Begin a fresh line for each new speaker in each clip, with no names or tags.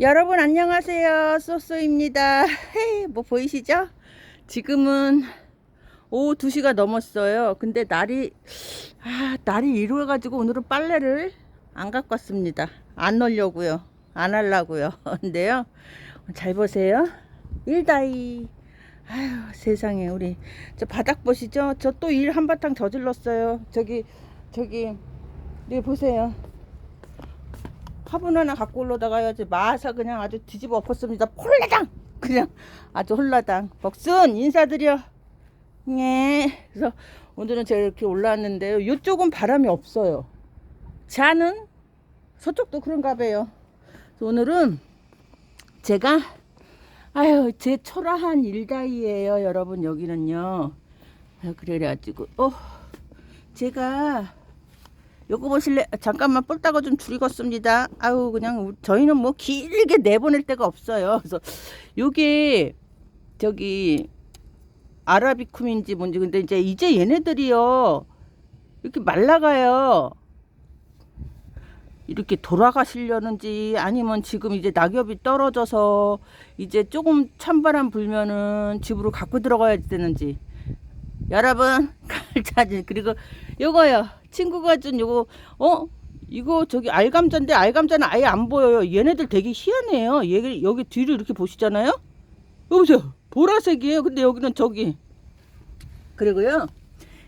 여러분 안녕하세요. 쏘쏘입니다. 헤이, 뭐 보이시죠? 지금은 오후 2시가 넘었어요. 근데 날이 아, 날이 이루어 가지고 오늘은 빨래를 안 갖고 왔습니다. 안 넣으려고요. 안 하려고요. 근데요. 잘 보세요. 일다이. 아유, 세상에 우리 저 바닥 보시죠? 저 또 일 한바탕 저질렀어요. 저기 저기 여기 보세요. 화분 하나 갖고 올라다가 지 마사 그냥 아주 뒤집어 엎었습니다. 홀라당 그냥 아주 홀라당. 벅순 인사드려. 네. 그래서 오늘은 제가 이렇게 올라왔는데요. 이쪽은 바람이 없어요. 자는 서쪽도 그런가 봐요. 오늘은 제가 아유 제 초라한 일다이예요 여러분 여기는요. 아, 그래가지고 어 제가 요거 보실래? 아, 잠깐만 뿔따가 좀 줄이겠습니다. 아우 그냥 우- 저희는 뭐 길게 내보낼 데가 없어요. 그래서 요게 저기 아라비쿰인지 뭔지 근데 이제 이제 얘네들이요 이렇게 말라가요. 이렇게 돌아가시려는지 아니면 지금 이제 낙엽이 떨어져서 이제 조금 찬바람 불면은 집으로 갖고 들어가야 되는지 여러분 칼차지 그리고 요거요. 친구가 준 요거. 어? 이거 저기 알감자인데 알감자는 아예 안 보여요. 얘네들 되게 희한해요. 얘 여기 뒤를 이렇게 보시잖아요? 여보세요? 보라색이에요. 근데 여기는 저기. 그리고요.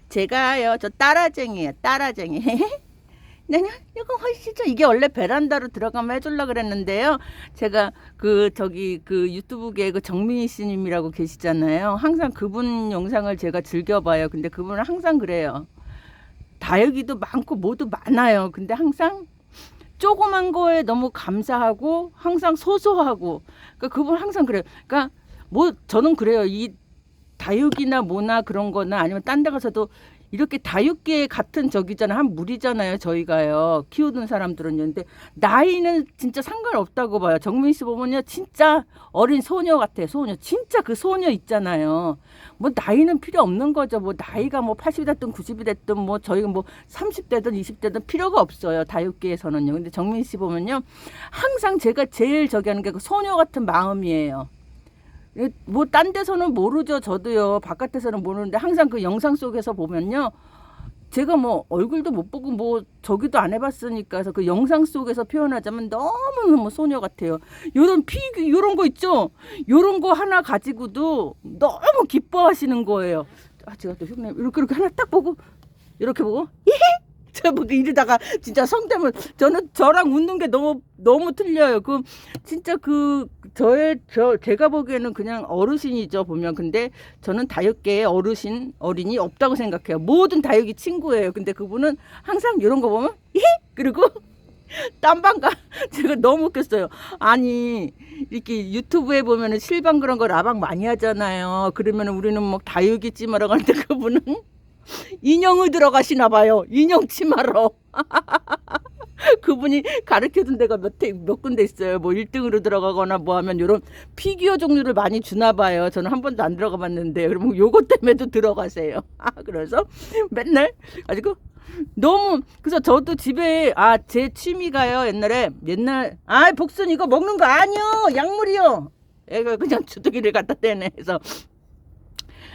제가요 저 따라쟁이에요. 따라쟁이. 나는 이거 훨씬죠 이게 원래 베란다로 들어가면 해줄라 그랬는데요. 제가 그 저기 그 유튜브계 그 정민희 씨님이라고 계시잖아요. 항상 그분 영상을 제가 즐겨봐요. 근데 그분은 항상 그래요 다육이도 많고 뭐도 많아요. 근데 항상 조그만 거에 너무 감사하고 항상 소소하고 그러니까 그분 항상 그래요. 그러니까 뭐 저는 그래요. 이 다육이나 뭐나 그런 거나 아니면 딴 데 가서도 이렇게 다육계 같은 저기잖아요. 한 물이잖아요. 저희가요. 키우는 사람들은. 근데 나이는 진짜 상관없다고 봐요. 정민 씨 보면요. 진짜 어린 소녀 같아요. 소녀. 진짜 그 소녀 있잖아요. 뭐 나이는 필요 없는 거죠. 뭐 나이가 뭐 80이 됐든 90이 됐든 뭐 저희가 뭐 30대든 20대든 필요가 없어요. 다육계에서는요. 근데 정민 씨 보면요. 항상 제가 제일 저기 하는 게 그 소녀 같은 마음이에요. 뭐 딴 데서는 모르죠 저도요. 바깥에서는 모르는데 항상 그 영상 속에서 보면요. 제가 뭐 얼굴도 못 보고 뭐 저기도 안 해봤으니까 그 영상 속에서 표현하자면 너무너무 소녀 같아요. 요런 피규 요런 거 있죠? 요런 거 하나 가지고도 너무 기뻐하시는 거예요. 아 제가 또 흉내 이렇게 이렇게 하나 딱 보고 이렇게 보고 제가 뭐 이러다가 진짜 성대면 저는 저랑 웃는 게 너무 너무 틀려요. 그 진짜 그 저의 저 제가 보기에는 그냥 어르신이죠 보면 근데 저는 다육계의 어르신 어린이 없다고 생각해요. 모든 다육이 친구예요. 근데 그분은 항상 이런 거 보면 예 그리고 땀방가 제가 너무 웃겼어요. 아니 이렇게 유튜브에 보면은 실방 그런 거 라방 많이 하잖아요. 그러면 우리는 뭐 다육이 찜하러 가는데 그분은 인형을 들어가시나 봐요. 인형 치마러. 그분이 가르쳐 준 데가 몇, 대- 몇 군데 있어요. 뭐 1등으로 들어가거나 뭐 하면 이런 피규어 종류를 많이 주나 봐요. 저는 한 번도 안 들어가 봤는데. 그러면 요거 때문에도 들어가세요. 아, 그래서 맨날 가지고 너무 그래서 저도 집에 아 제 취미가요. 옛날에 옛날 아 복순 이거 먹는 거 아니요. 약물이요. 애가 그냥 주둥이를 갖다 대네. 그래서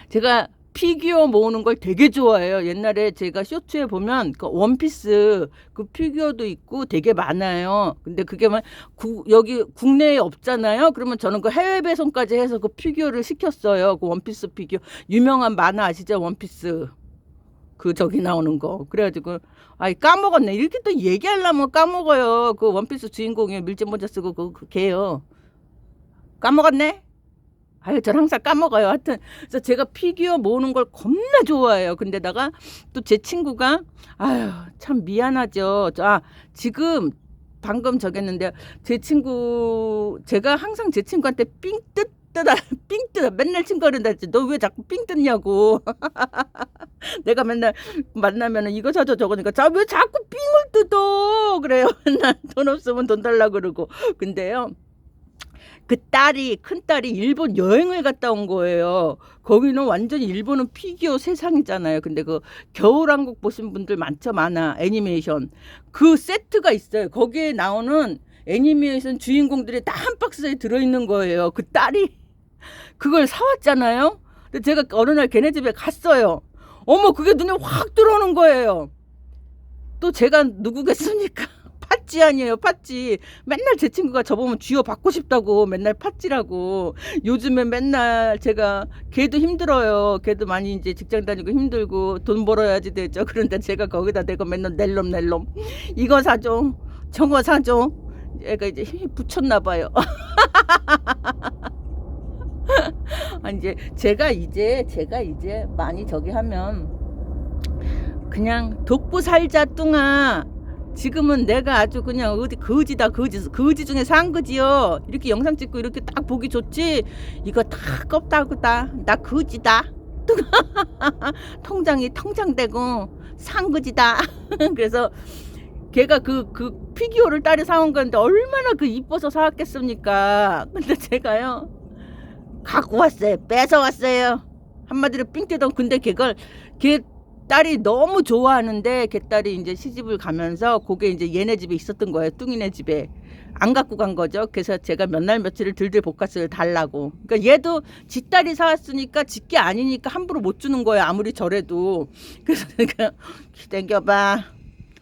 제가 피규어 모으는 걸 되게 좋아해요. 옛날에 제가 쇼츠에 보면 그 원피스 그 피규어도 있고 되게 많아요. 근데 그게 막 구- 여기 국내에 없잖아요. 그러면 저는 그 해외 배송까지 해서 그 피규어를 시켰어요. 그 원피스 피규어 유명한 만화 아시죠? 원피스 그 저기 나오는 거. 그래가지고 아이 까먹었네. 이렇게 또 얘기하려면 까먹어요. 그 원피스 주인공이 밀짚 모자 쓰고 그, 그 걔요. 까먹었네. 아유, 전 항상 까먹어요. 하여튼, 그래서 제가 피규어 모으는 걸 겁나 좋아해요. 근데다가 또 제 친구가, 아유, 참 미안하죠. 저, 아, 지금 방금 했는데, 제 친구, 제가 항상 제 친구한테 삥 뜯, 뜯다, 삥 뜯어. 맨날 했지. 너왜 자꾸 삥 뜯냐고. 내가 맨날 만나면은 이거 사줘 저거니까, 자, 왜 자꾸 삥을 뜯어? 그래요. 맨날 돈 없으면 돈 달라 그러고. 근데요. 그 딸이 큰 딸이 일본 여행을 갔다 온 거예요. 거기는 완전히 일본은 피규어 세상이잖아요. 근데 그 겨울왕국 보신 분들 많죠, 많아 애니메이션 그 세트가 있어요. 거기에 나오는 애니메이션 주인공들이 다 한 박스에 들어있는 거예요. 그 딸이 그걸 사왔잖아요. 근데 제가 어느 날 걔네 집에 갔어요. 어머 그게 눈에 확 들어오는 거예요. 또 제가 누구겠습니까? 팥쥐 아니에요, 팥쥐. 맨날 제 친구가 저보면 쥐어 받고 싶다고 맨날 팥쥐라고. 요즘에 맨날 제가 걔도 힘들어요. 걔도 많이 이제 직장 다니고 힘들고 돈 벌어야지 되죠. 그런데 제가 거기다 대고 맨날 낼놈 낼놈. 이거 사줘. 저거 사줘. 얘가 이제 힘이 붙였나 봐요. 아, 이제 제가 이제 제가 이제 많이 저기 하면 그냥 돕고 살자 뚱아 지금은 내가 아주 그냥 어디 거지다 거지 거지 중에 산 거지요 이렇게 영상 찍고 이렇게 딱 보기 좋지 이거 다 껍다구다 나 거지다 통장이 통장되고 산 거지다 그래서 걔가 그, 그 피규어를 딸이 사온 건데 얼마나 그 이뻐서 사왔겠습니까 근데 제가요 갖고 왔어요. 뺏어 왔어요. 한마디로 삥 뜯어. 근데 걔걸 걔 딸이 너무 좋아하는데 걔 딸이 이제 시집을 가면서 그게 이제 얘네 집에 있었던 거예요. 뚱이네 집에. 안 갖고 간 거죠. 그래서 제가 몇 날 며칠을 들들 볶았어요. 달라고. 그러니까 얘도 지 딸이 사왔으니까 지 게 아니니까 함부로 못 주는 거예요. 아무리 저래도. 그래서 내가 기다려봐.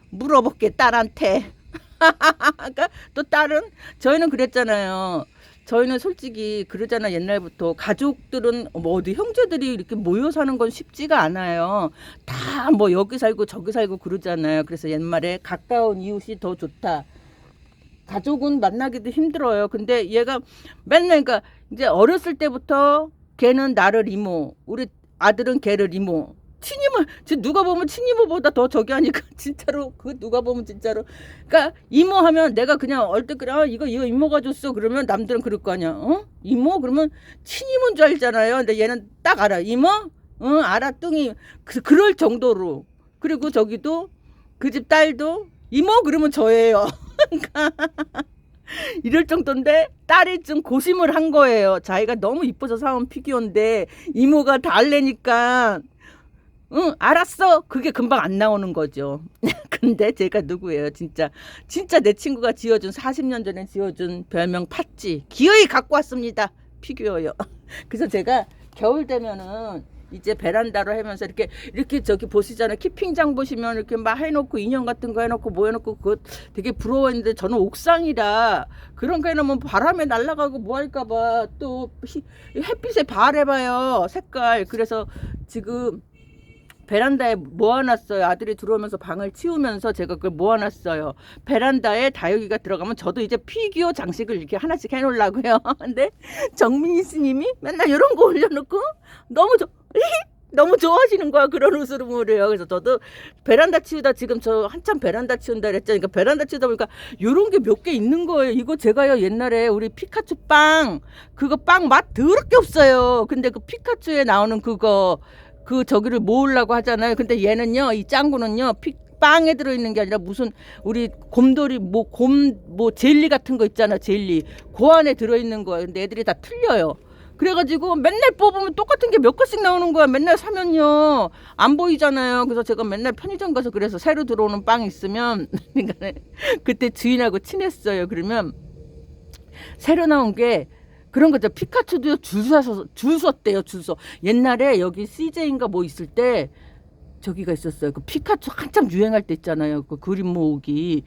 물어볼게 딸한테. 그러니까 또 딸은 저희는 그랬잖아요. 저희는 솔직히 그러잖아 옛날부터 가족들은 뭐 어디 형제들이 이렇게 모여 사는 건 쉽지가 않아요. 다 뭐 여기 살고 저기 살고 그러잖아요. 그래서 옛말에 가까운 이웃이 더 좋다. 가족은 만나기도 힘들어요. 근데 얘가 맨날 그러니까 이제 어렸을 때부터 걔는 나를 이모, 우리 아들은 걔를 이모. 지금 누가 보면 친이모보다 더 저기 하니까 진짜로 그 누가 보면 진짜로. 그러니까 이모 하면 내가 그냥 얼때 그래 아, 이거 이거 이모가 줬어 그러면 남들은 그럴 거 아니야. 어? 이모 그러면 친이모인 줄 알잖아요. 근데 얘는 딱 알아. 이모? 응 알아 뚱이. 그 그럴 정도로. 그리고 저기도 그 집 딸도 이모 그러면 저예요. 그러니까 이럴 정도인데 딸이 좀 고심을 한 거예요. 자기가 너무 이뻐서 사온 피규어인데 이모가 달래니까 응 알았어. 그게 금방 안 나오는 거죠. 근데 제가 누구예요? 진짜 진짜 내 친구가 지어준 40년 전에 지어준 별명 팥쥐 기어이 갖고 왔습니다. 피규어요. 그래서 제가 겨울 되면은 이제 베란다로 하면서 이렇게 이렇게 저기 보시잖아요. 키핑장 보시면 이렇게 막 해놓고 인형 같은 거 해놓고 뭐 해놓고 그거 되게 부러워했는데 저는 옥상이라 그런 거 해놓으면 바람에 날아가고 뭐 할까봐 또 히- 햇빛에 발해봐요 색깔 그래서 지금 베란다에 모아놨어요. 아들이 들어오면서 방을 치우면서 제가 그걸 모아놨어요. 베란다에 다육이가 들어가면 저도 이제 피규어 장식을 이렇게 하나씩 해놓으려고요. 근데 정민희 스님이 맨날 이런 거 올려놓고 너무 좋 너무 좋아하시는 거야 그런 웃음을해요 그래서 저도 베란다 치우다 지금 저 한참 베란다 치운다 그랬잖아요. 그러니까 베란다 치우다 보니까 요런 게 몇 개 있는 거예요. 이거 제가요 옛날에 우리 피카츄 빵 그거 빵 맛 더럽게 없어요. 근데 그 피카츄에 나오는 그거 그 저기를 모으려고 하잖아요. 근데 얘는요, 이 짱구는요, 피, 빵에 들어있는 게 아니라 무슨 우리 곰돌이 뭐 곰뭐 젤리 같은 거 있잖아, 젤리. 그 안에 들어있는 거예요. 근데 애들이 다 틀려요. 그래가지고 맨날 뽑으면 똑같은 게 몇 개씩 나오는 거야. 맨날 사면요. 안 보이잖아요. 그래서 제가 맨날 편의점 가서 그래서 새로 들어오는 빵 있으면, 그러니까 그때 주인하고 친했어요. 그러면 새로 나온 게 그런 거죠. 피카츄도요 줄 서서 줄 섰대요. 줄 서. 옛날에 여기 CJ인가 뭐 있을 때 저기가 있었어요. 그 피카츄 한참 유행할 때 있잖아요. 그 그림 모으기.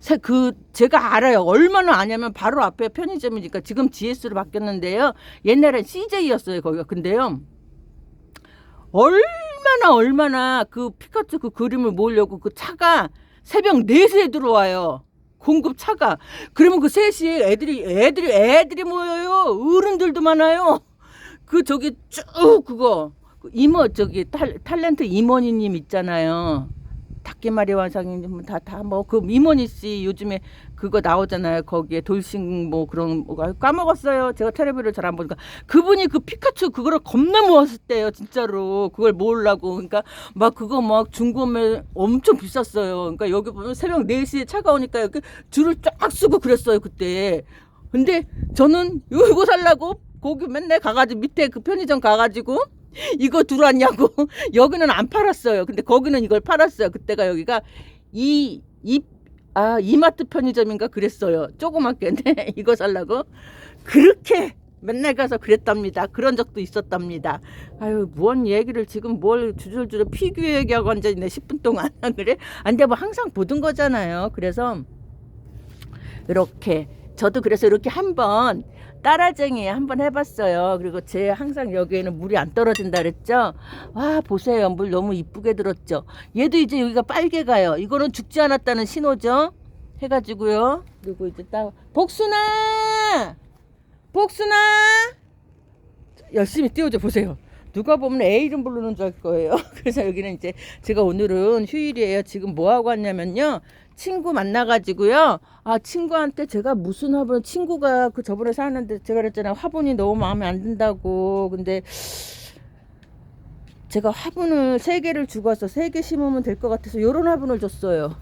새- 그 제가 알아요. 얼마나 아냐면 바로 앞에 편의점이니까 지금 GS로 바뀌었는데요. 옛날엔 CJ였어요. 거기가. 근데요. 얼마나 얼마나 그 피카츄 그 그림을 모으려고 그 차가 새벽 4시에 들어와요. 공급 차가. 그러면 그 3시에 애들이, 애들이, 애들이 모여요. 어른들도 많아요. 그 저기 쭉 그거. 그 이모, 저기 탈, 탤런트 임원희님 있잖아요. 닭기마리 완상님 다다 뭐그 임원희 씨 요즘에 그거 나오잖아요. 거기에 돌싱 뭐 그런 뭐 까먹었어요. 제가 텔레비를 잘 안 보니까. 그분이 그 피카츄 그거를 겁나 모았을 때요 진짜로. 그걸 모으려고. 그러니까 막 그거 막 중고에 엄청 비쌌어요. 그러니까 여기 보면 새벽 4시에 차가 오니까 여기 줄을 쫙 쓰고 그랬어요 그때. 근데 저는 이거 살라고 거기 맨날 가가지고 밑에 그 편의점 가가지고 이거 들어왔냐고 여기는 안 팔았어요 근데 거기는 이걸 팔았어요 그때가 여기가 이, 이, 아 이마트 편의점인가 그랬어요. 조그맣게 네, 이거 살라고 그렇게 맨날 가서 그랬답니다. 그런 적도 있었답니다. 아유 무언 얘기를 지금 뭘 주줄주줄 피규어 얘기하고 앉아있네 10분 동안 그래? 안 돼 뭐 항상 보던 거잖아요. 그래서 이렇게 저도 그래서 이렇게 한번 따라쟁이 한번 해봤어요. 그리고 제 항상 여기에는 물이 안 떨어진다 그랬죠. 와 보세요 물 너무 이쁘게 들었죠. 얘도 이제 여기가 빨개 가요. 이거는 죽지 않았다는 신호죠. 해가지고요. 그리고 이제 딱 복순아, 복순아 열심히 띄워줘 보세요. 누가 보면 애 이름 부르는 줄 알 거예요. 그래서 여기는 이제 제가 오늘은 휴일이에요. 지금 뭐 하고 왔냐면요. 친구 만나가지고요. 아 친구한테 제가 무슨 화분 친구가 그 저번에 사는데 제가 그랬잖아요. 화분이 너무 마음에 안 든다고. 근데 제가 화분을 세 개를 주고 와서 세 개 심으면 될 것 같아서 요런 화분을 줬어요.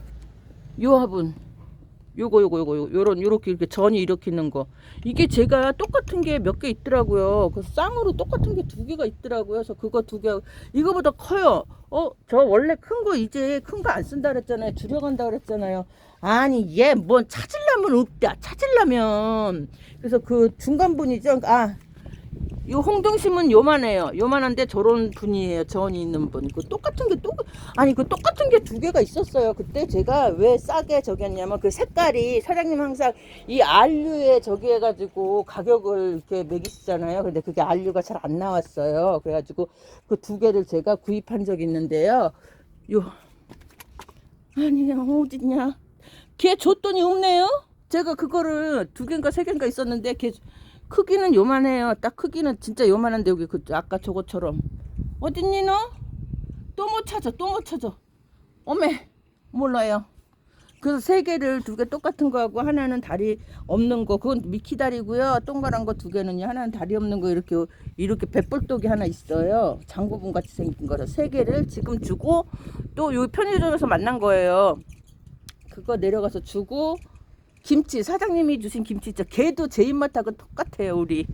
요 화분. 요거 요거 요거 요- 요런 요렇게 이렇게 전이 있는 거. 이게 제가 똑같은 게 몇 개 있더라고요. 그 쌍으로 똑같은 게 두 개가 있더라고요. 그래서 그거 두 개 이거보다 커요. 어, 저 원래 큰 거 이제 큰 거 안 쓴다 그랬잖아요. 줄여간다 그랬잖아요. 아니 얘뭐 찾으려면 없다. 찾으려면 그래서 그 중간 분이죠. 아. 이 홍등심은 요만해요. 요만한데 저런 분이에요. 전이 있는 분. 그 똑같은 게 또 아니 그 똑같은 게 두 개가 있었어요. 그때 제가 왜 싸게 저기 했냐면 그 색깔이 사장님 항상 이 알류에 저기 해가지고 가격을 이렇게 매기시잖아요. 근데 그게 알류가 잘 안 나왔어요. 그래가지고 그 두 개를 제가 구입한 적이 있는데요. 요 아니 어딨냐? 걔 줬더니 없네요. 제가 그거를 두 개인가 세 개인가 있었는데 걔 크기는 요만해요. 딱 크기는 진짜 요만한데 여기 그 아까 저것처럼 어딨니 너? 또 못 찾아 또 못 찾아. 어메 몰라요. 그래서 세 개를 두 개 똑같은 거 하고 하나는 다리 없는 거 그건 미키 다리고요. 동그란 거 두 개는요. 하나는 다리 없는 거 이렇게 이렇게 백볼독이 하나 있어요. 장구분 같이 생긴 거를 세 개를 지금 주고 또 여기 편의점에서 만난 거예요. 그거 내려가서 주고 김치 사장님이 주신 김치 있죠. 걔도 제 입맛하고 똑같아요. 우리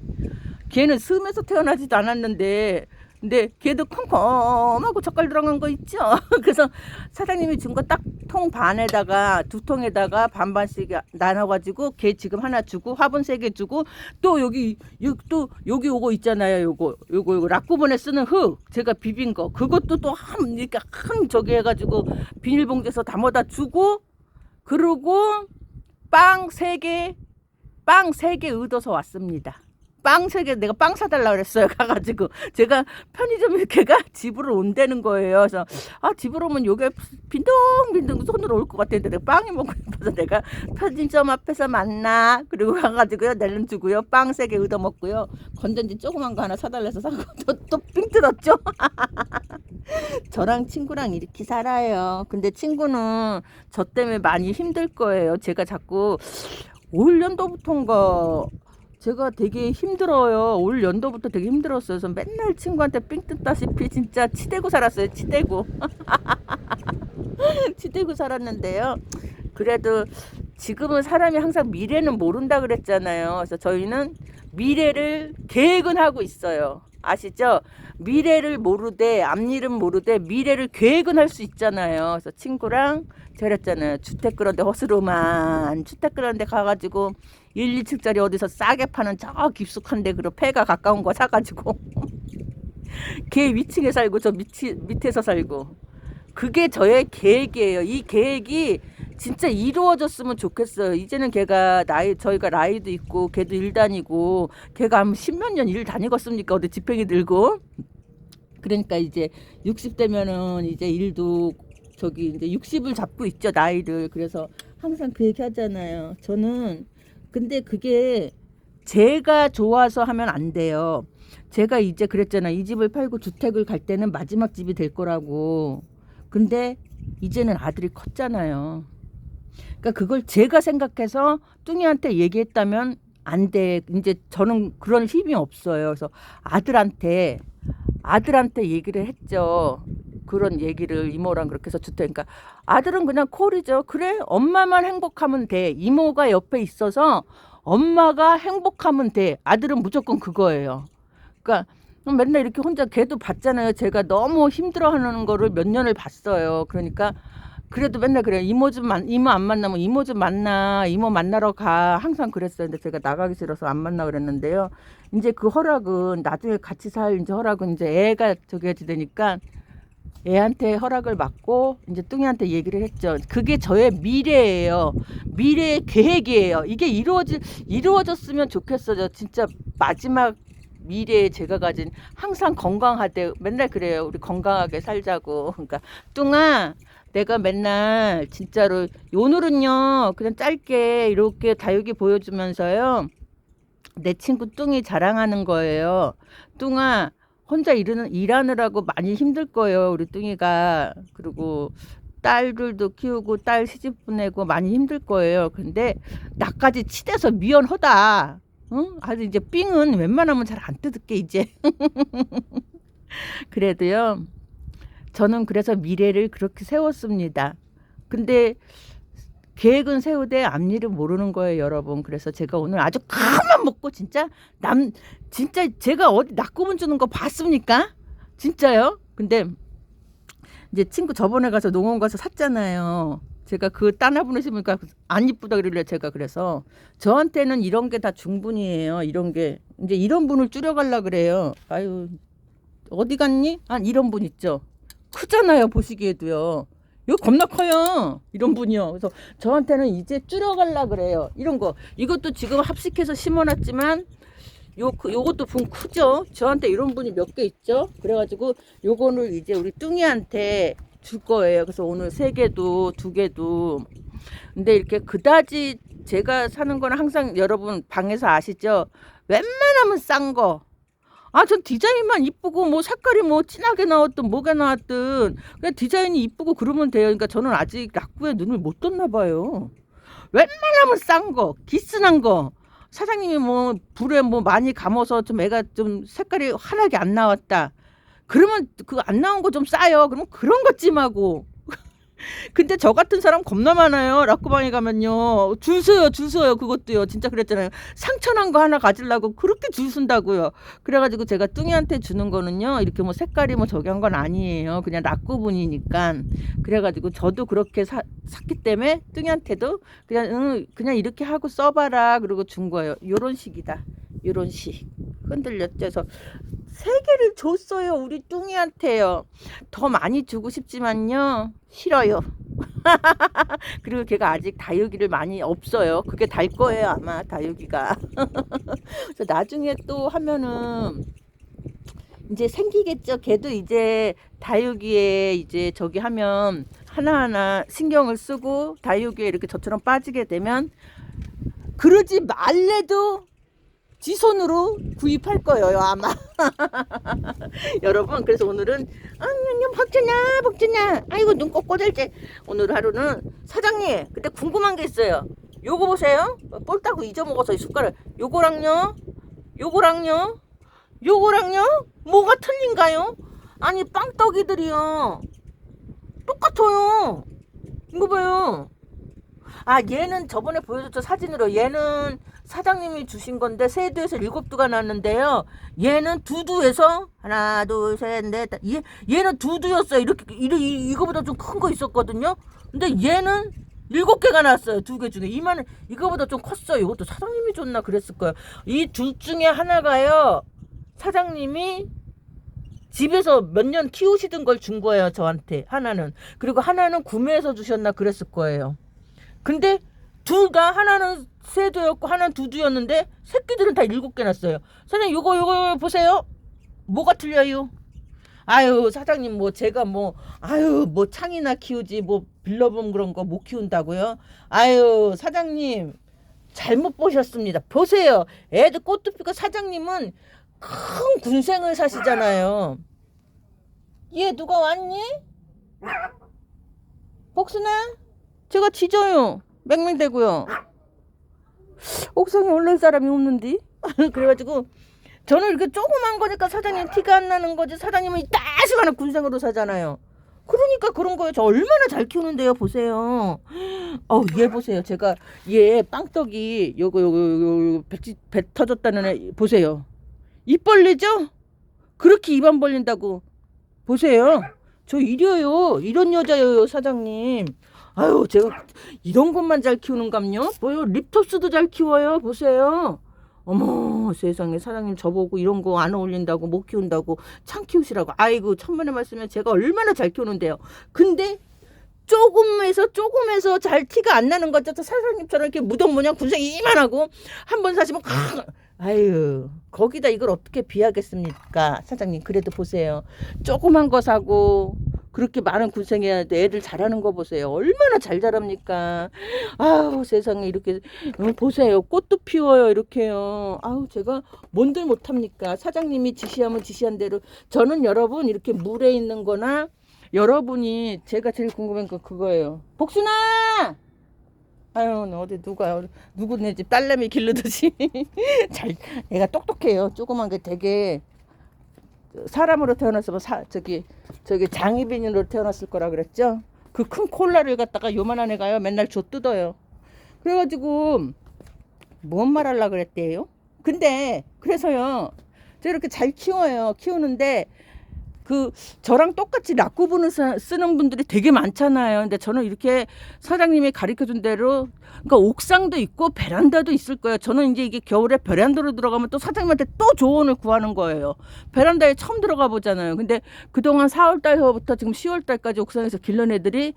걔는 섬에서 태어나지도 않았는데 근데 걔도 컴컴하고 젓갈 들어간 거 있죠. 그래서 사장님이 준 거 딱 통 반에다가 두 통에다가 반반씩 나눠가지고 걔 지금 하나 주고 화분 세 개 주고 또 여기 요- 또 여기 요거 있잖아요. 요거 요거 요거 락구번에 쓰는 흙 제가 비빈 거 그것도 또한 이렇게 한 저기 해가지고 비닐봉지에서 담아다 주고 그러고 빵세 개, 빵세개 얻어서 왔습니다. 빵 세 개 내가 빵 사달라 그랬어요. 가가지고 제가 편의점에 걔가 집으로 온다는 거예요. 그래서 아 집으로 오면 요게 빈둥빈둥 손으로 올 것 같았는데 내가 빵이 먹고 싶어서 내가 편의점 앞에서 만나 그리고 가가지고요 낼름 주고요 빵 세 개 얻어 먹고요 건전지 조그만 거 하나 사달래서 사고 또삥 뜯었죠. 저랑 친구랑 이렇게 살아요. 근데 친구는 저 때문에 많이 힘들 거예요. 제가 자꾸 올 연도부터인가 제가 되게 힘들어요. 올 연도부터 되게 힘들었어요. 그래서 맨날 친구한테 삥 뜯다시피 진짜 치대고 살았어요. 치대고. 치대고 살았는데요. 그래도 지금은 사람이 항상 미래는 모른다 그랬잖아요. 그래서 저희는 미래를 계획은 하고 있어요. 아시죠? 미래를 모르되 앞일은 모르되 미래를 계획은 할 수 있잖아요. 그래서 친구랑 저랬잖아요. 주택 그런데 허스로만 주택 그런데 가가지고 1, 2층짜리 어디서 싸게 파는 저 깊숙한데 그리고 폐가 가까운 거 사가지고 걔 위층에 살고 저 밑이, 밑에서 살고 그게 저의 계획이에요. 이 계획이 진짜 이루어졌으면 좋겠어요. 이제는 걔가 나이 저희가 나이도 있고 걔도 일 다니고 걔가 한 십몇 년 일 다니겠습니까? 어디 지팽이 들고 그러니까 이제 60 되면은 이제 일도 저기 이제 60을 잡고 있죠 나이를 그래서 항상 그 얘기 하잖아요. 저는 근데 그게 제가 좋아서 하면 안 돼요. 제가 이제 그랬잖아. 이 집을 팔고 주택을 갈 때는 마지막 집이 될 거라고. 근데 이제는 아들이 컸잖아요. 그러니까 그걸 제가 생각해서 뚱이한테 얘기했다면 안 돼. 이제 저는 그런 힘이 없어요. 그래서 아들한테 아들한테 얘기를 했죠. 그런 얘기를 이모랑 그렇게 해서 주택 그러니까 아들은 그냥 콜이죠. 그래 엄마만 행복하면 돼. 이모가 옆에 있어서 엄마가 행복하면 돼. 아들은 무조건 그거예요. 그러니까 맨날 이렇게 혼자 걔도 봤잖아요. 제가 너무 힘들어하는 거를 몇 년을 봤어요. 그러니까 그래도 맨날 그래요. 이모 좀 만, 이모 안 만나면 이모 좀 만나. 이모 만나러 가. 항상 그랬어요. 근데 제가 나가기 싫어서 안 만나 그랬는데요. 이제 그 허락은 나중에 같이 살 이제 허락은 이제 애가 저기 해야 되니까 애한테 허락을 받고 이제 뚱이한테 얘기를 했죠. 그게 저의 미래예요. 미래의 계획이에요. 이게 이루어질 이루어졌으면 좋겠어요. 진짜 마지막 미래에 제가 가진 항상 건강하대 맨날 그래요. 우리 건강하게 살자고. 그러니까 뚱아 내가 맨날 진짜로 오늘은요 그냥 짧게 이렇게 다육이 보여주면서요 내 친구 뚱이 자랑하는 거예요. 뚱아 혼자 일하는, 일하느라고 많이 힘들 거예요. 우리 뚱이가. 그리고 딸들도 키우고 딸 시집 보내고 많이 힘들 거예요. 근데 나까지 치대서 미연하다. 응? 아주 이제 삥은 웬만하면 잘 안 뜯을게 이제. 그래도요. 저는 그래서 미래를 그렇게 세웠습니다. 근데 계획은 세우되 앞일을 모르는 거예요, 여러분. 그래서 제가 오늘 아주 큰맘 먹고 진짜 남 진짜 제가 어디 낙구문 주는 거 봤습니까? 진짜요? 근데 이제 친구 저번에 가서 농원 가서 샀잖아요. 제가 그 따나 보내시니까 안 이쁘다 그러길래 제가 그래서 저한테는 이런 게 다 중분이에요. 이런 게 이제 이런 분을 줄여갈라 그래요. 아유 어디 갔니? 아 이런 분 있죠. 크잖아요 보시기에도요. 이거 겁나 커요. 이런 분이요. 그래서 저한테는 이제 줄여갈라 그래요. 이런 거. 이것도 지금 합식해서 심어놨지만 요 그- 요것도 분 크죠. 저한테 이런 분이 몇 개 있죠. 그래가지고 요거를 이제 우리 뚱이한테 줄 거예요. 그래서 오늘 세 개도 두 개도. 근데 이렇게 그다지 제가 사는 거는 항상 여러분 방에서 아시죠? 웬만하면 싼 거. 아, 전 디자인만 이쁘고 뭐 색깔이 뭐 진하게 나왔든 뭐가 나왔든 그냥 디자인이 이쁘고 그러면 돼요. 그러니까 저는 아직 낙구에 눈을 못 떴나 봐요. 웬만하면 싼 거, 기스난 거. 사장님이 뭐 불에 뭐 많이 감아서 좀 애가 좀 색깔이 환하게 안 나왔다. 그러면 그안 나온 거 좀 싸요. 그럼 그런 것 찜하고. 근데 저 같은 사람 겁나 많아요. 락구방에 가면요. 줄 서요, 줄 서요. 그것도요. 진짜 그랬잖아요. 상처난 거 하나 가지려고 그렇게 줄 쓴다고요. 그래가지고 제가 뚱이한테 주는 거는요. 이렇게 뭐 색깔이 뭐 저기 한 건 아니에요. 그냥 락구분이니까. 그래가지고 저도 그렇게 사, 샀기 때문에 뚱이한테도 그냥, 응, 그냥 이렇게 하고 써봐라. 그러고 준 거예요. 요런 식이다. 요런 식. 흔들렸죠. 그래서 세 개를 줬어요. 우리 뚱이한테요. 더 많이 주고 싶지만요. 싫어요. 그리고 걔가 아직 다육이를 많이 없어요. 그게 달 거예요, 아마 다육이가. 그래서 나중에 또 하면은 이제 생기겠죠. 걔도 이제 다육이에 이제 저기 하면 하나하나 신경을 쓰고 다육이에 이렇게 저처럼 빠지게 되면 그러지 말래도 지 손으로 구입할 거예요 아마. 여러분 그래서 오늘은 안녕 박준아 박준아 아이고 눈 꼭 꽂을지 오늘 하루는 사장님 근데 궁금한 게 있어요. 요거 보세요. 볼 따고 잊어먹어서 이 숟가락. 요거랑요? 요거랑요? 요거랑요? 뭐가 틀린가요? 아니 빵떡이들이요. 똑같아요. 이거 봐요. 아 얘는 저번에 보여줬죠 사진으로 얘는 사장님이 주신 건데 세 두에서 일곱 두가 났는데요. 얘는 두 두에서 하나 둘 셋 넷 얘 얘는 두 두였어요. 이렇게 이, 이거보다 좀 큰 거 있었거든요. 근데 얘는 일곱 개가 났어요. 두 개 중에 이만 이거보다 좀 컸어요. 이것도 사장님이 줬나 그랬을 거예요. 이 둘 중에 하나가요. 사장님이 집에서 몇 년 키우시던 걸 준 거예요. 저한테 하나는 그리고 하나는 구매해서 주셨나 그랬을 거예요. 근데 둘다 하나는 세두였고 하나는 두두였는데 새끼들은 다 일곱 개 났어요. 사장님 요거 요거 보세요. 뭐가 틀려요? 아유 사장님 뭐 제가 뭐 아유 뭐 창이나 키우지 뭐 빌려본 그런 거 못 키운다고요? 아유 사장님 잘못 보셨습니다. 보세요. 애들 꽃도 피고 사장님은 큰 군생을 사시잖아요. 얘 누가 왔니? 복순아? 제가 지져요. 맹맹대고요. 옥상에 올릴 사람이 없는데. 그래가지고 저는 이렇게 조그만 거니까 사장님 티가 안 나는 거지. 사장님은 이따시간에 군생으로 사잖아요. 그러니까 그런 거예요. 저 얼마나 잘 키우는데요. 보세요. 어, 얘 보세요. 제가 얘 빵떡이 요거 요거 요거 요거 배, 배 터졌다는 애 보세요. 입 벌리죠? 그렇게 입 안 벌린다고 보세요. 저 이려요. 이런 여자예요, 사장님. 아유, 제가 이런 것만 잘 키우는감요? 뭐요? 립톱스도 잘 키워요. 보세요. 어머, 세상에 사장님 저보고 이런 거 안 어울린다고 못 키운다고 창 키우시라고. 아이고, 천만의 말씀에 제가 얼마나 잘 키우는데요. 근데 조금에서 조금에서 잘 티가 안 나는 거죠. 저 사장님처럼 이렇게 무덤 모양 군생이 이만하고 한 번 사시면 콱! 아유 거기다 이걸 어떻게 비하겠습니까 사장님 그래도 보세요 조그만 거 사고 그렇게 많은 군생해야 돼 애들 잘하는 거 보세요 얼마나 잘 자랍니까 아우 세상에 이렇게 어, 보세요 꽃도 피워요 이렇게요 아우 제가 뭔들 못합니까 사장님이 지시하면 지시한 대로 저는 여러분 이렇게 물에 있는 거나 여러분이 제가 제일 궁금한 건 그거예요. 복순아! 아유, 너 어디 누가 누구 내집 딸내미 기르듯이 잘 애가 똑똑해요. 조그만 게 되게 사람으로 태어났으면 사, 저기 저기 장희빈으로 태어났을 거라 그랬죠. 그 큰 콜라를 갖다가 요만한 애가요 맨날 줘 뜯어요. 그래가지고 뭔 말하려 그랬대요. 근데 그래서요 저 이렇게 잘 키워요. 키우는데 그 저랑 똑같이 락구분을 사- 쓰는 분들이 되게 많잖아요. 근데 저는 이렇게 사장님이 가르쳐 준 대로 그러니까 옥상도 있고 베란다도 있을 거예요. 저는 이제 이게 겨울에 베란다로 들어가면 또 사장님한테 또 조언을 구하는 거예요. 베란다에 처음 들어가 보잖아요. 근데 그동안 4월 달부터 지금 10월 달까지 옥상에서 길른 애들이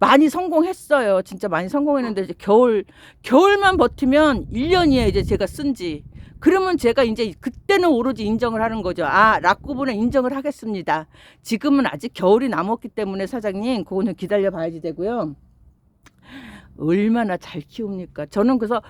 많이 성공했어요. 진짜 많이 성공했는데 이제 겨울 겨울만 버티면 1년이에요. 이제 제가 쓴 지. 그러면 제가 이제 그때는 오로지 인정을 하는 거죠. 아, 락구분은 인정을 하겠습니다. 지금은 아직 겨울이 남았기 때문에 사장님, 그거는 기다려 봐야지 되고요. 얼마나 잘 키웁니까? 저는 그래서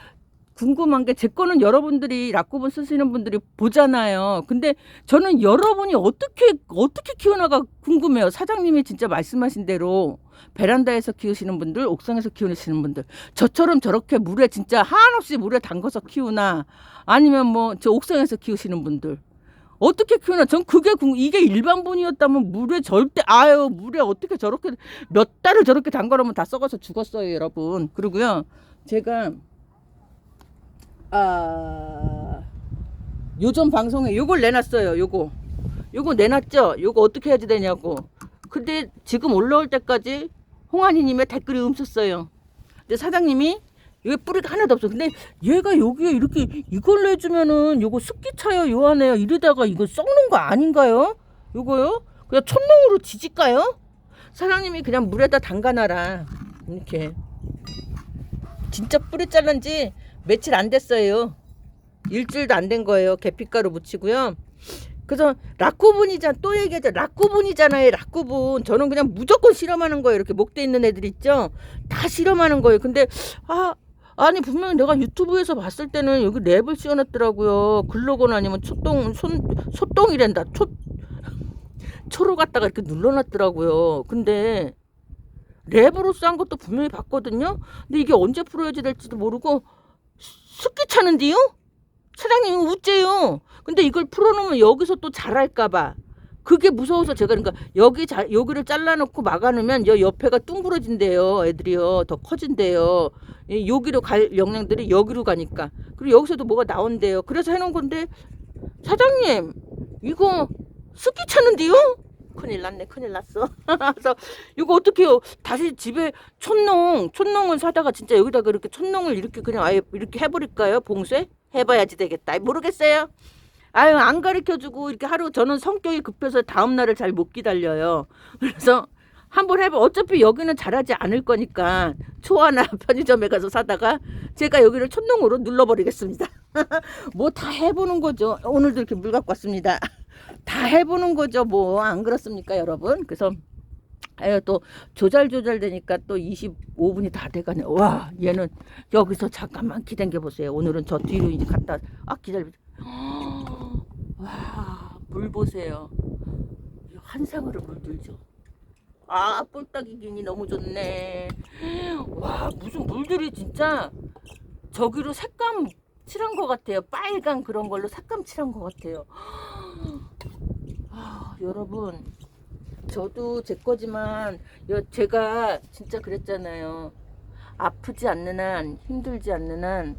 궁금한 게 제 거는 여러분들이 락구분 쓰시는 분들이 보잖아요. 근데 저는 여러분이 어떻게 어떻게 키우나가 궁금해요. 사장님이 진짜 말씀하신 대로 베란다에서 키우시는 분들, 옥상에서 키우시는 분들, 저처럼 저렇게 물에 진짜 한없이 물에 담궈서 키우나 아니면 뭐 저 옥상에서 키우시는 분들. 어떻게 키우나? 전 그게 궁 이게 일반분이었다면 물에 절대 아유 물에 어떻게 저렇게 몇 달을 저렇게 담가놓으면 다 썩어서 죽었어요 여러분. 그리고요 제가 아 요즘 방송에 요걸 내놨어요 요거. 요거 내놨죠? 요거 어떻게 해야 되냐고 근데 지금 올라올 때까지 홍한이님의 댓글이 없었어요 근데 사장님이 여기 뿌리가 하나도 없어. 근데 얘가 여기에 이렇게 이걸 내주면은 요거 습기 차요 요 안에요. 이러다가 이거 썩는 거 아닌가요? 요거요? 그냥 촛농으로 지질까요? 사장님이 그냥 물에다 담가놔라. 이렇게. 진짜 뿌리 자른 지 며칠 안 됐어요. 일주일도 안 된 거예요. 계피가루 묻히고요. 그래서 락구분이잖아. 또 얘기하자. 락구분이잖아요. 락구분. 저는 그냥 무조건 실험하는 거예요. 이렇게 목대 있는 애들 있죠. 다 실험하는 거예요. 근데 아 아니 분명히 내가 유튜브에서 봤을 때는 여기 랩을 씌워놨더라고요. 글로건 아니면 초똥 손 소똥이란다. 초 초로 갖다가 이렇게 눌러놨더라고요. 근데 랩으로 싼 것도 분명히 봤거든요. 근데 이게 언제 풀어야지 될지도 모르고 습기 차는데요? 사장님이 우째요. 근데 이걸 풀어놓으면 여기서 또 자랄까봐. 그게 무서워서 제가 그러니까 여기 자, 여기를 잘라놓고 막아놓으면 여 옆에가 둥그러진대요. 애들이요. 더 커진대요. 이 여기로 갈 영양들이 여기로 가니까. 그리고 여기서도 뭐가 나온대요. 그래서 해놓은 건데 사장님 이거 습기 차는데요? 큰일 났네 큰일 났어 그래서 이거 어떡해요 다시 집에 촌농 촌농을 사다가 진짜 여기다 그렇게 촌농을 이렇게 그냥 아예 이렇게 해버릴까요 봉쇄 해봐야지 되겠다 모르겠어요 아유 안 가르쳐주고 이렇게 하루 저는 성격이 급해서 다음 날을 잘 못 기다려요. 그래서 한번 해봐 어차피 여기는 잘하지 않을 거니까 초하나 편의점에 가서 사다가 제가 여기를 촌농으로 눌러버리겠습니다. 뭐 다 해보는 거죠. 오늘도 이렇게 물 갖고 왔습니다. 다 해보는 거죠 뭐. 안 그렇습니까 여러분? 그래서 아유 또 조잘 조잘 되니까 또 25분이 다 돼가네. 와 얘는 여기서 잠깐만 기다려 보세요. 오늘은 저 뒤로 이제 갔다 아 기다려 와 물 보세요. 한 상으로 물 들죠. 아 뿔딱이 기니 너무 좋네. 와 무슨 물들이 진짜 저기로 색감 칠한 것 같아요. 빨간 그런 걸로 색감 칠한 것 같아요. 아, 여러분. 저도 제 거지만 여- 제가 진짜 그랬잖아요. 아프지 않는 한 힘들지 않는 한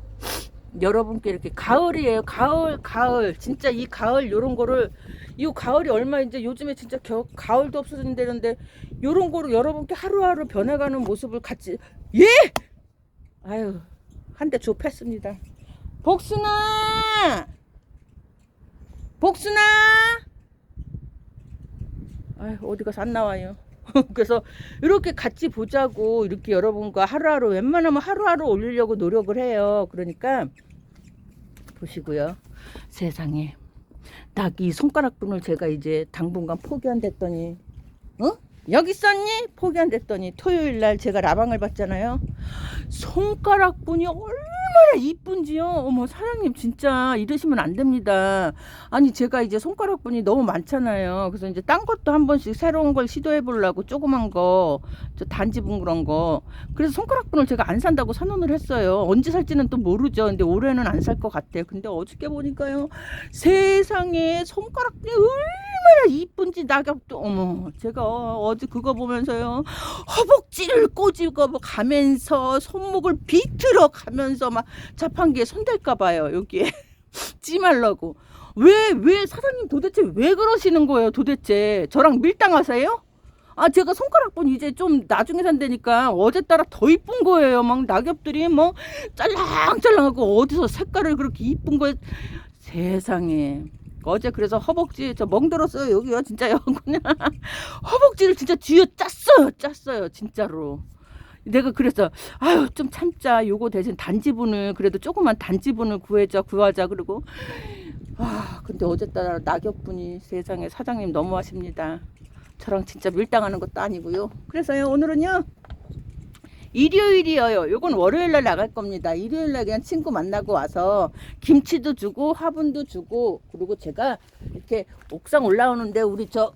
여러분께 이렇게 가을이에요. 가을, 가을. 진짜 이 가을 요런 거를 이 가을이 얼마 이제 요즘에 진짜 겨, 가을도 없어진다는데 요런 거로 여러분께 하루하루 변해가는 모습을 같이 예! 아유 한 대 좁혔습니다. 복순아! 복순아! 아유 어디 가서 안 나와요. 그래서 이렇게 같이 보자고 이렇게 여러분과 하루하루 웬만하면 하루하루 올리려고 노력을 해요. 그러니까 보시고요. 세상에 딱 이 손가락분을 제가 이제 당분간 포기한댔더니 어? 여기 있었니? 포기한댔더니 토요일 날 제가 라방을 봤잖아요. 손가락분이 얼 마나 이쁜지요. 어머 사장님 진짜 이러시면 안 됩니다. 아니 제가 이제 손가락분이 너무 많잖아요. 그래서 이제 딴 것도 한 번씩 새로운 걸 시도해 보려고 조그만 거, 저 단지분 그런 거. 그래서 손가락분을 제가 안 산다고 선언을 했어요. 언제 살지는 또 모르죠. 근데 올해는 안 살 것 같아요. 근데 어저께 보니까요. 세상에 손가락분이 얼마나 이쁜지 낙엽도 어머 제가 어제 그거 보면서요. 허벅지를 꼬집어 가면서 손목을 비틀어 가면서 막 자판기에 손댈까 봐요. 여기에 찜하려고. 왜, 왜, 사장님 도대체 왜 그러시는 거예요, 도대체? 저랑 밀당하세요? 아, 제가 손가락분 이제 좀 나중에 산다니까 어제 따라 더 이쁜 거예요. 막 낙엽들이 뭐 짤랑짤랑하고 어디서 색깔을 그렇게 이쁜 거에 세상에. 어제 그래서 허벅지 저 멍들었어요 여기요 진짜요 그냥 허벅지를 진짜 쥐어 짰어요 짰어요 진짜로 내가 그래서 아유 좀 참자. 요거 대신 단지분을 그래도 조그만 단지분을 구해자 구하자. 그러고 아 근데 어제따라 낙엽분이 세상에 사장님 너무하십니다. 저랑 진짜 밀당하는 것도 아니고요. 그래서요 오늘은요 일요일이에요. 요건 월요일날 나갈 겁니다. 일요일날 그냥 친구 만나고 와서 김치도 주고 화분도 주고 그리고 제가 이렇게 옥상 올라오는데 우리 저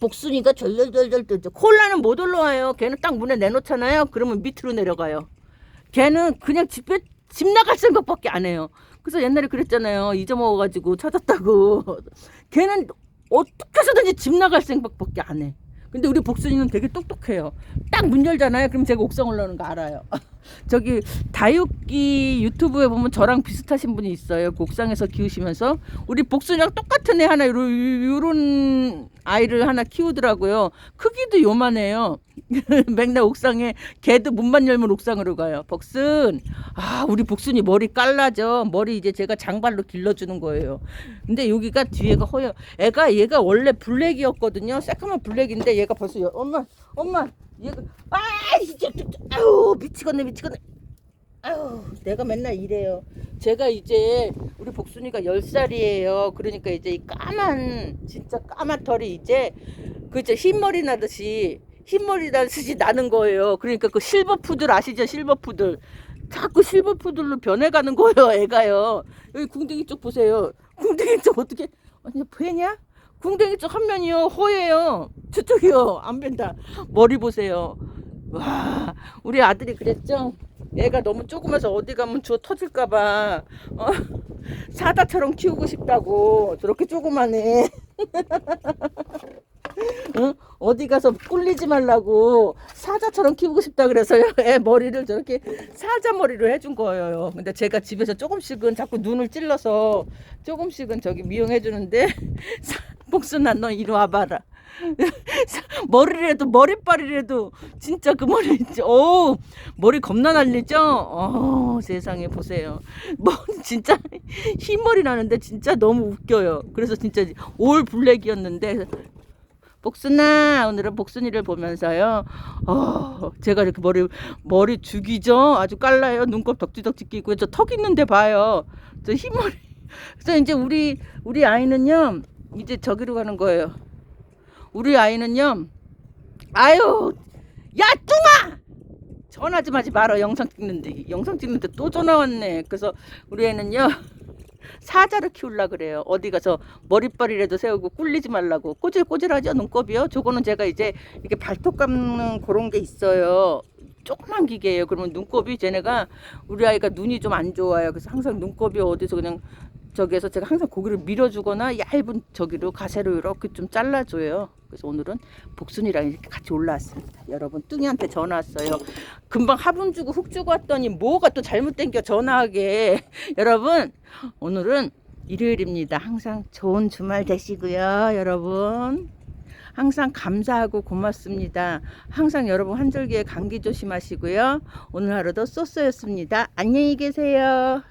복순이가 절절절절 뜨죠. 콜라는 못 올라와요. 걔는 딱 문에 내놓잖아요. 그러면 밑으로 내려가요. 걔는 그냥 집에 집 나갈 생각밖에 안 해요. 그래서 옛날에 그랬잖아요. 잊어먹어가지고 찾았다고. 걔는 어떻게 해서든지 집 나갈 생각밖에 안 해. 근데 우리 복순이는 되게 똑똑해요. 딱 문 열잖아요. 그럼 제가 옥상 올라오는 거 알아요. 저기 다육기 유튜브에 보면 저랑 비슷하신 분이 있어요. 그 옥상에서 키우시면서 우리 복순이랑 똑같은 애 하나 요런 아이를 하나 키우더라고요. 크기도 요만해요. 맥날 옥상에 걔도 문만 열면 옥상으로 가요. 복순, 아 우리 복순이 머리 깔라져. 머리 이제 제가 장발로 길러주는 거예요. 근데 여기가 뒤에가 허여. 애가 얘가 원래 블랙이었거든요. 새까만 블랙인데 얘가 벌써 여, 엄마, 엄마, 얘가 아 진짜 아유 미치겠네 미치겠네. 아유, 내가 맨날 이래요. 제가 이제 우리 복순이가 10살이에요. 그러니까 이제 이 까만 진짜 까만 털이 이제 그저 흰머리 나듯이 흰머리 나듯이 나는 거예요. 그러니까 그 실버 푸들 아시죠? 실버 푸들. 자꾸 실버 푸들로 변해가는 거예요, 애가요. 여기 궁뎅이 쪽 보세요. 궁뎅이 쪽 어떻게 완전 보이냐? 궁뎅이 쪽 한 면이요 허예요. 저쪽이요 안 변다. 머리 보세요. 와, 우리 아들이 그랬죠? 얘가 너무 조그마서 어디 가면 주워 터질까봐 어? 사다처럼 키우고 싶다고 저렇게 조그마네 응? 어디 가서 꿀리지 말라고 사자처럼 키우고 싶다 그래서요 애 머리를 저렇게 사자 머리로 해준 거예요 근데 제가 집에서 조금씩은 자꾸 눈을 찔러서 조금씩은 저기 미용해 주는데 복순아 너 이리 와봐라 머리라도 머리빨이라도 진짜 그 머리 있지. 오 머리 겁나 날리죠. 어 세상에 보세요. 뭐 진짜 흰머리 나는데 진짜 너무 웃겨요. 그래서 진짜 올 블랙이었는데 복순아 오늘은 복순이를 보면서요. 어 제가 이렇게 머리 머리 죽이죠. 아주 깔라요. 눈곱 덕지덕지 끼고 저 턱 있는데 봐요. 저 흰머리. 그래서 이제 우리 우리 아이는요. 이제 저기로 가는 거예요. 우리 아이는요. 아유, 야 뚱아! 전화 좀 하지 말어 영상 찍는데 영상 찍는데 또 전화 왔네. 그래서 우리 애는요. 사자를 키울라 그래요. 어디 가서 머리빨이라도 세우고 꿀리지 말라고. 꼬질꼬질하죠 눈곱이요. 저거는 제가 이제 이렇게 발톱 감는 그런 게 있어요. 조그만 기계예요. 그러면 눈곱이 쟤네가 우리 아이가 눈이 좀 안 좋아요. 그래서 항상 눈곱이 어디서 그냥 저기에서 제가 항상 고기를 밀어주거나 얇은 저기로 가세로 이렇게 좀 잘라줘요. 그래서 오늘은 복순이랑 이렇게 같이 올라왔습니다. 여러분 뚱이한테 전화 왔어요. 금방 화분 주고 흙 주고 왔더니 뭐가 또 잘못된 겨 전화하게. 여러분 오늘은 일요일입니다. 항상 좋은 주말 되시고요. 여러분 항상 감사하고 고맙습니다. 항상 여러분 한절기에 감기 조심하시고요. 오늘 하루도 쏘쏘였습니다. 안녕히 계세요.